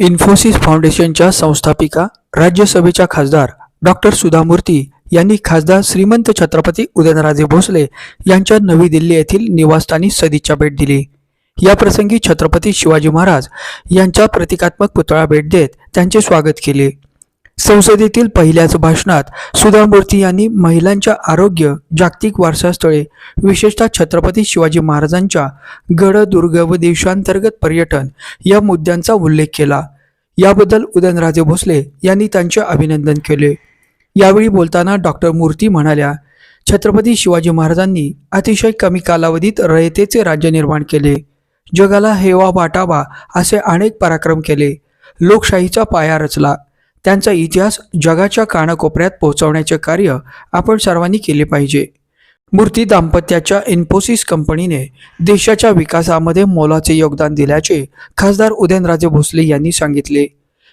इन्फोसिस फाउंडेशनच्या संस्थापिका राज्यसभेच्या खासदार डॉक्टर सुधा मूर्ती यांनी खासदार श्रीमंत छत्रपती उदयनराजे भोसले यांच्या नवी दिल्ली येथील निवासस्थानी सदिच्छा भेट दिली. या प्रसंगी छत्रपती शिवाजी महाराज यांच्या प्रतिकात्मक पुतळा भेट देत त्यांचे स्वागत केले. संसदेतील पहिल्याच भाषणात सुधा मूर्ती यांनी महिलांच्या आरोग्य जागतिक वारसास्थळे विशेषतः छत्रपती शिवाजी महाराजांच्या गड दुर्ग व देशांतर्गत पर्यटन या मुद्द्यांचा उल्लेख केला. याबद्दल उदयनराजे भोसले यांनी त्यांचे अभिनंदन केले. यावेळी बोलताना डॉक्टर मूर्ती म्हणाल्या छत्रपती शिवाजी महाराजांनी अतिशय कमी कालावधीत रयतेचे राज्य निर्माण केले. जगाला हेवा वाटावा असे अनेक पराक्रम केले. लोकशाहीचा पाया रचला. त्यांचा इतिहास जगाच्या कानाकोपऱ्यात पोहोचवण्याचे कार्य आपण सर्वांनी केले पाहिजे. मूर्ती दाम्पत्याच्या इन्फोसिस कंपनीने देशाच्या विकासामध्ये मोलाचे योगदान दिल्याचे खासदार उदयनराजे भोसले यांनी सांगितले.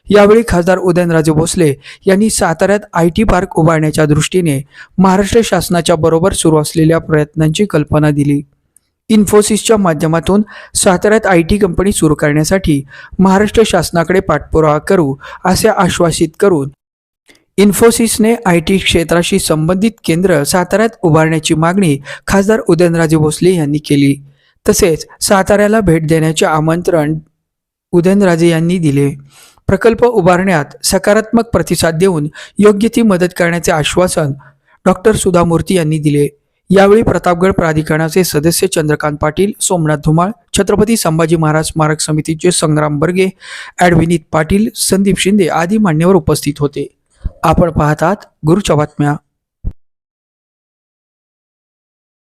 यावेळी खासदार उदयनराजे भोसले यांनी साताऱ्यात आय टी पार्क उभारण्याच्या दृष्टीने महाराष्ट्र शासनाच्या बरोबर सुरू असलेल्या प्रयत्नांची कल्पना दिली. इन्फोसिसच्या माध्यमातून साताऱ्यात आय टी कंपनी सुरू करण्यासाठी महाराष्ट्र शासनाकडे पाठपुरावा करू असे आश्वासित करून इन्फोसिसने आय टी क्षेत्राशी संबंधित केंद्र साताऱ्यात उभारण्याची मागणी खासदार उदयनराजे भोसले यांनी केली. तसेच साताऱ्याला भेट देण्याचे आमंत्रण उदयनराजे यांनी दिले. प्रकल्प उभारण्यात सकारात्मक प्रतिसाद देऊन योग्य ती मदत करण्याचे आश्वासन डॉक्टर सुधामूर्ती यांनी दिले. यावेळी प्रतापगड प्राधिकरणाचे सदस्य चंद्रकांत पाटील सोमनाथ धुमाळ छत्रपती संभाजी महाराज स्मारक समितीचे संग्राम बर्गे ॲडविनीत पाटील संदीप शिंदे आदी मान्यवर उपस्थित होते. आपण पाहतात गुरुच्या बातम्या.